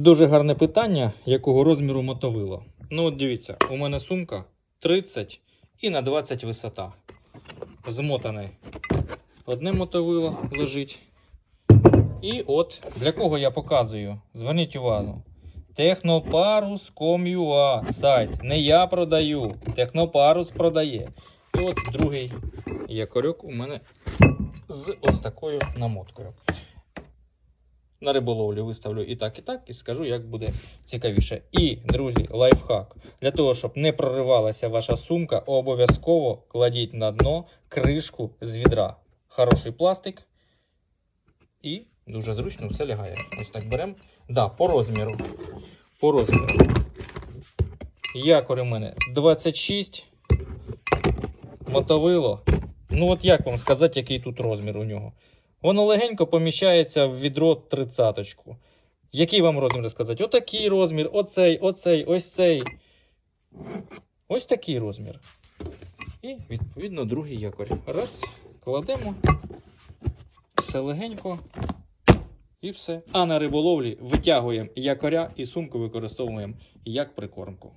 Дуже гарне питання, якого розміру мотовило. Ну, от дивіться, у мене сумка 30 і на 20 висота. Змотане одне мотовило лежить. І от для кого я показую. Зверніть увагу. Технопарус.com.ua сайт. Не я продаю. Технопарус продає. І от другий якорьок у мене з ось такою намоткою. На риболовлю виставлю і так, і так, і скажу, як буде цікавіше. І, друзі, лайфхак. Для того, щоб не проривалася ваша сумка, обов'язково кладіть на дно кришку з відра. Хороший пластик. І дуже зручно все лягає. Ось так беремо. Да, по розміру. По розміру. Якорь у мене 26. Мотовило. Ну, от як вам сказати, який тут розмір у нього? Воно легенько поміщається в відро тридцяточку. Який вам розмір сказати? Отакий розмір, оцей, оцей, ось цей. Ось такий розмір. І, відповідно, другий якорь. Раз, кладемо. Все легенько. І все. А на риболовлі витягуємо якоря і сумку використовуємо як прикормку.